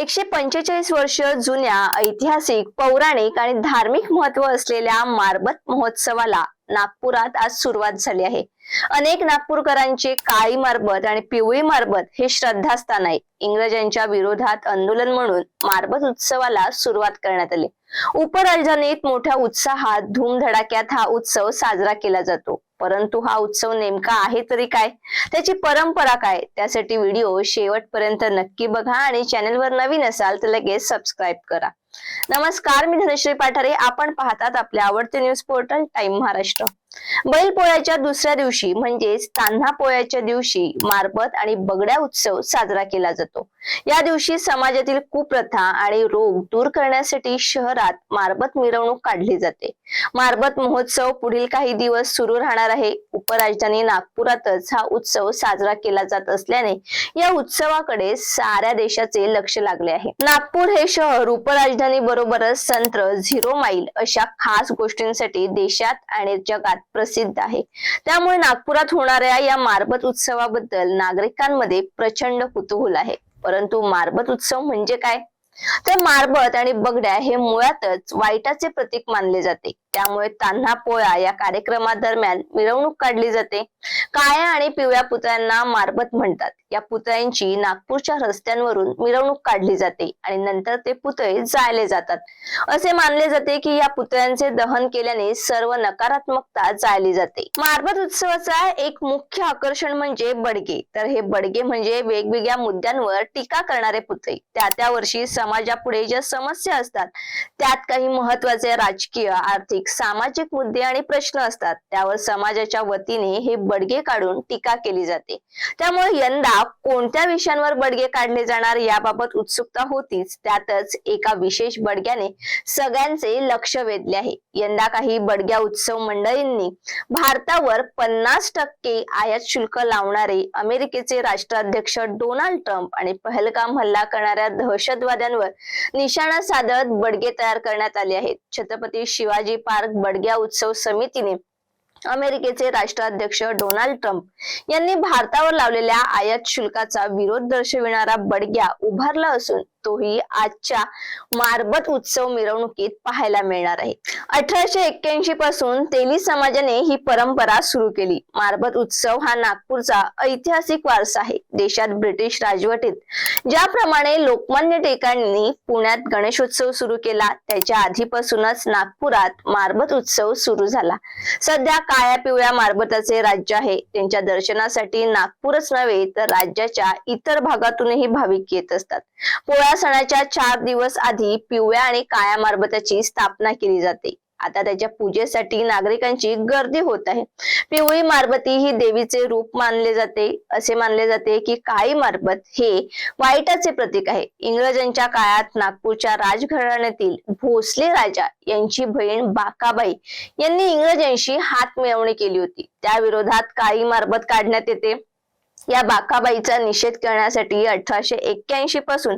एकशे पंचेचाळीस वर्ष जुन्या ऐतिहासिक पौराणिक आणि धार्मिक महत्त्व असलेल्या मारबत महोत्सवाला नागपुरात आज सुरुवात झाली आहे. अनेक नागपूरकरांचे काळी मारबत आणि पिवळी मारबत हे श्रद्धास्थान आहे. इंग्रजांच्या विरोधात आंदोलन म्हणून मारबत उत्सवाला सुरुवात करण्यात आली. उपराजधानीत मोठ्या उत्साहात धूमधडाक्यात हा उत्सव साजरा केला जातो. परंतु हा उत्सव नेमका आहे तरी काय? त्याची परंपरा काय? त्यासाठी व्हिडिओ शेवटपर्यंत नक्की बघा आणि चॅनेलवर नवीन असाल तर लगेच सबस्क्राईब करा. नमस्कार मी धनश्री पाठारे. आपण पाहतात आपले आवडते न्यूज पोर्टल टाइम महाराष्ट्र. बैलपोळ्याच्या दुसऱ्या दिवशी म्हणजेच तान्हा पोळ्याच्या दिवशी मारबत आणि बगड्या उत्सव साजरा केला जातो. या दिवशी समाजातील कुप्रथा आणि रोग दूर करण्यासाठी शहरात मारबत मिरवणूक काढली जाते. मारबत महोत्सव पुढील काही दिवस सुरू राहणार आहे. उपराजधानी नागपुरातच हा उत्सव साजरा केला जात असल्याने या उत्सवाकडे साऱ्या देशाचे लक्ष लागले आहे. नागपूर हे शहर उपराजधानी बरोबरच संत्र झिरो माईल अशा खास गोष्टींसाठी देशात आणि जगात प्रसिद्ध आहे. त्यामुळे नागपुरात होणाऱ्या या मारबत उत्सवाबद्दल नागरिकांमध्ये प्रचंड कुतूहल आहे. परंतु मारबत उत्सव म्हणजे काय? तर मारबत आणि बगड्या हे मुळातच वाईटाचे प्रतीक मानले जाते. त्यामुळे तान्हा पोळा या कार्यक्रमादरम्यान मिरवणूक काढली जाते. काळ्या आणि पिवळ्या पुतळ्यांना मारबत म्हणतात. या पुतळ्यांची नागपूरच्या रस्त्यांवरून मिरवणूक काढली जाते आणि नंतर ते पुतळे जाळले जातात. असे मानले जाते की या पुतळ्यांचे दहन केल्याने सर्व नकारात्मकता जाळली जाते. मारबत उत्सवाचा एक मुख्य आकर्षण म्हणजे बडगे. तर हे बडगे म्हणजे वेगवेगळ्या मुद्द्यांवर टीका करणारे पुतळे. त्या त्या वर्षी समाजापुढे ज्या समस्या असतात त्यात काही महत्त्वाचे राजकीय आर्थिक सामाजिक मुद्दे आणि प्रश्न असतात. त्यावर समाजाच्या वतीने हे बडगे काढून टीका केली जाते. त्यामुळे यंदा कोणत्या विषयांवर बडगे काढले जाणार याबाबत उत्सुकता होतीच. त्यातच एका विशेष बडग्याने सगळ्यांचे लक्ष वेधले आहे. यंदा काही बडग्या उत्सव मंडळींनी भारतावर पन्नास टक्के आयात शुल्क लावणारे अमेरिकेचे राष्ट्राध्यक्ष डोनाल्ड ट्रम्प आणि पहलगाम हल्ला करणाऱ्या दहशतवाद्यांवर निशाणा साधत बडगे तयार करण्यात आले आहेत. छत्रपती शिवाजी पार्क बडग्या उत्सव समितीने अमेरिकेचे राष्ट्राध्यक्ष डोनाल्ड ट्रम्प यांनी भारतावर लावलेल्या आयात शुल्काचा विरोध दर्शविणारा बडग्या उभारला असून तोही आजच्या मारबत उत्सव मिरवणुकीत पाहायला मिळणार आहे. अठराशे एक्क्याऐंशी पासून तेली समाजाने ही परंपरा सुरू केली. मारबत उत्सव हा नागपूरचा ऐतिहासिक वारसा आहे. देशात ब्रिटिश राजवटीत ज्याप्रमाणे लोकमान्य टिळकांनी पुण्यात गणेशोत्सव सुरू केला त्याच्या आधीपासूनच नागपुरात मारबत उत्सव सुरू झाला. सध्या काळ्या पिवळ्या मारबताचे राज्य आहे. त्यांच्या दर्शनासाठी नागपूरच नव्हे तर राज्याच्या इतर भागातूनही भाविक येत असतात. पोळ्या पोळा सणाच्या चार दिवस आधी पिवळ्या आणि काळ्या मारबताची स्थापना केली जाते. आता त्याच्या पूजेसाठी नागरिकांची गर्दी होत आहे. पिवळी मारबती ही देवीचे रूप मानले जाते. असे मानले जाते की काळी मारबत हे वाईटाचे प्रतीक आहे. इंग्रजांच्या काळात नागपूरच्या राजघराण्यातील भोसले राजा यांची बहीण बाकाबाई यांनी इंग्रजांशी हात मिळवणी केली होती. त्या विरोधात काळी मारबत काढण्यात येते. या बाकाबाईचा निषेध करण्यासाठी अठराशे एक्क्याऐंशी पासून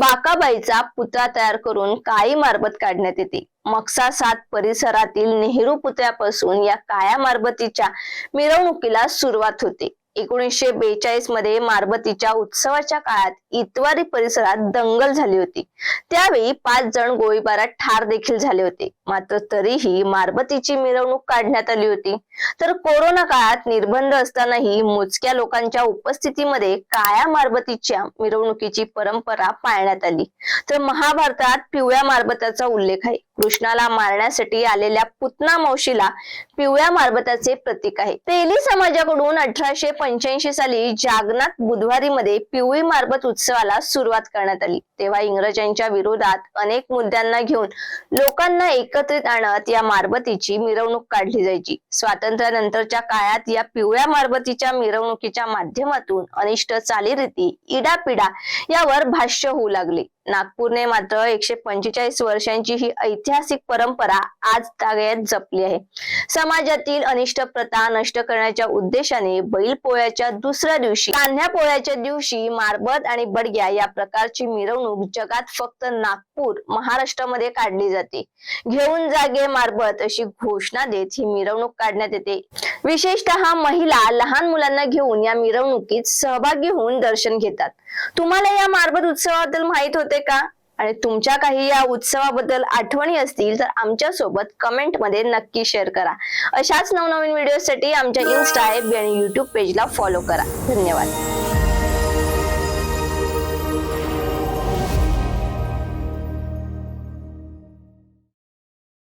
बाकाबाईचा पुतळा तयार करून काळी मारबत काढण्यात येते. मक्सा सात परिसरातील नेहरू पुतळ्यापासून या काळ्या मारबतीच्या मिरवणुकीला सुरुवात होते. एकोणीसशे बेचाळीसमध्ये मारबतीच्या उत्सवाच्या काळात इतवारी परिसरात दंगल झाली होती. त्यावेळी पाच जण गोळीबारात ठार देखील झाले होते. मात्र तरीही मारबतीची मिरवणूक काढण्यात आली होती. तर कोरोना काळात निर्बंध असतानाही मोजक्या लोकांच्या उपस्थितीमध्ये काळ्या मारबतीच्या मिरवणुकीची परंपरा पाळण्यात आली. तर महाभारतात पिवळ्या मारबताचा उल्लेख आहे. कृष्णाला मारण्यासाठी आलेल्या पुतना मावशीला पिवळ्या मारबताचे प्रतीक आहे. तेली समाजाकडून अठराशे पंच्याऐंशी साली जागनाथ बुधवारी मध्ये पिवळी मारबत उत्सवाला सुरुवात करण्यात आली. तेव्हा इंग्रजांच्या विरोधात अनेक मुद्द्यांना घेऊन लोकांना एकत्रित आणत या मारबतीची मिरवणूक काढली जायची. स्वातंत्र्यानंतरच्या काळात या पिवळ्या मारबतीच्या मिरवणुकीच्या माध्यमातून अनिष्ट चालीरीती इडापिडा यावर भाष्य होऊ लागले. नागपूरने मात्र एकशे पंचेचाळीस वर्षांची ही ऐतिहासिक परंपरा आज तागयात जपली आहे. समाजातील अनिष्ट प्रथा नष्ट करण्याच्या उद्देशाने बैल पोळ्याच्या दुसऱ्या दिवशी कान्ह्या पोळ्याच्या दिवशी मारबत आणि बडग्या या प्रकारची मिरवणूक जगात फक्त नागपूर महाराष्ट्रामध्ये काढली जाते. घेऊन जागे मारबत अशी घोषणा देत ही मिरवणूक काढण्यात येते. विशेषतः महिला लहान मुलांना घेऊन या मिरवणुकीत सहभागी होऊन दर्शन घेतात. तुम्हाला या मारबत उत्सवाबद्दल माहीत होते का? आणि तुमच्या काही या उत्सवाबद्दल आठवणी असतील तर आमच्यासोबत कमेंटमध्ये नक्की शेअर करा. अशाच नवनवीन व्हिडिओसाठी आमच्या इन्स्टा ॲप आणि युट्यूब पेजला फॉलो करा. धन्यवाद.